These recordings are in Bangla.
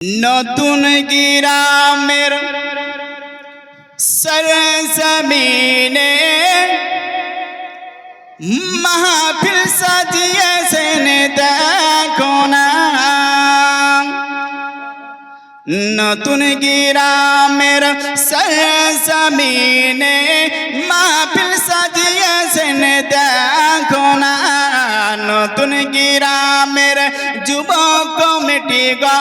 নতুন গ্রামের সরজমিনে মাহফিল সাজিয়েছেন দেখো না নতুন গ্রামের সরজমিনে মাহফিল সাজিয়েছেন দেখো না নতুন গ্রামের যুব কমিটি গান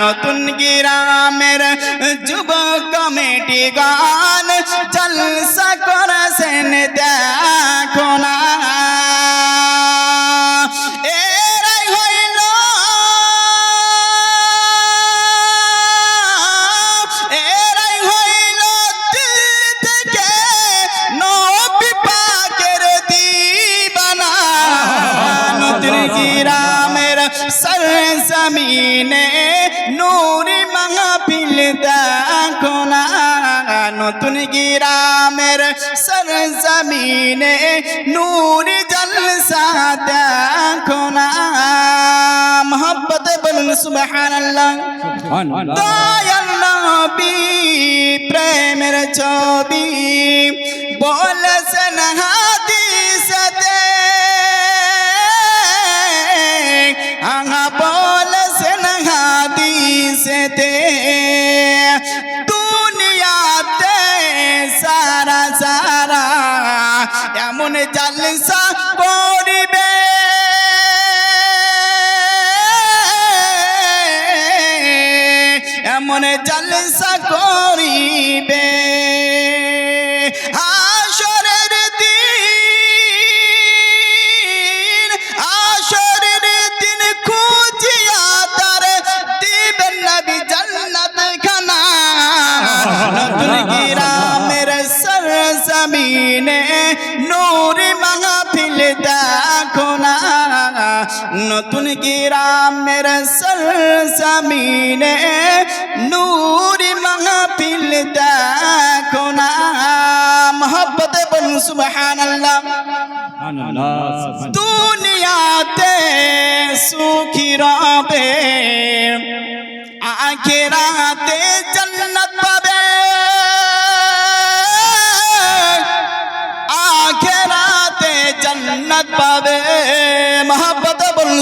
নতুন গ্রামের যুব কমিটি গান জলসা করেছেন দেখো না। এরাই গ্রামের সরজমিনে নূরি মাহফিল দেখো না নতুন গ্রামের সরজমিনে নূরি জলসা দেখো না মোহব্বতে বলুন সুবহানাল্লাহ। দয়াল নবী প্রেমের ছবি জলসা করিবে এমন জলসা করিবে। আসরের দিন দিন খুঁজিয়া তার সরজমিনে নূরি মাহফিল দেখো না। নতুন কি গ্রামের সরজমিনে নূরি মাহফিল দেখো না। মোহব্বতে বলুন সুবহানাল্লাহ। দুনিয়াতে সুখী রবে। আখেরাতে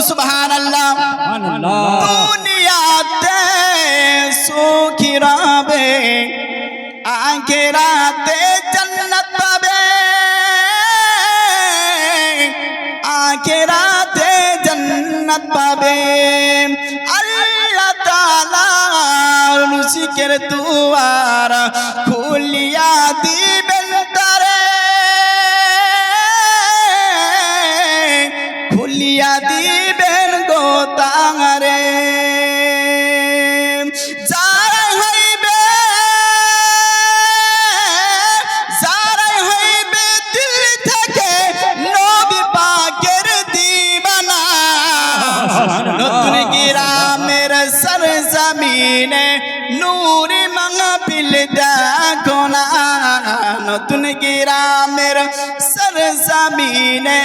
মোহব্বত বলুন সুবহানাল্লাহ দুনিয়াতে সুখী রবে আখেরাতে জান্নাত পাবে আখেরাতে জান্নাত পাবে আল্লাহ তাআলা রুজিকের দুয়ার খুলিয়া দিবেন তারে দিবানা। নতুন গ্রামের সরজমিনে নূরি মাহফিল দেখো না। নতুন গ্রামের সরজমিনে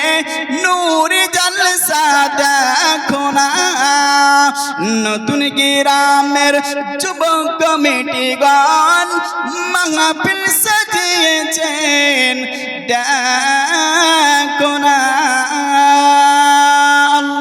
নূরি জলসা দেখো নতুন গ্রামের যুবক কমিটি গান মাহফিল সাজিয়েছেন। দেখো না।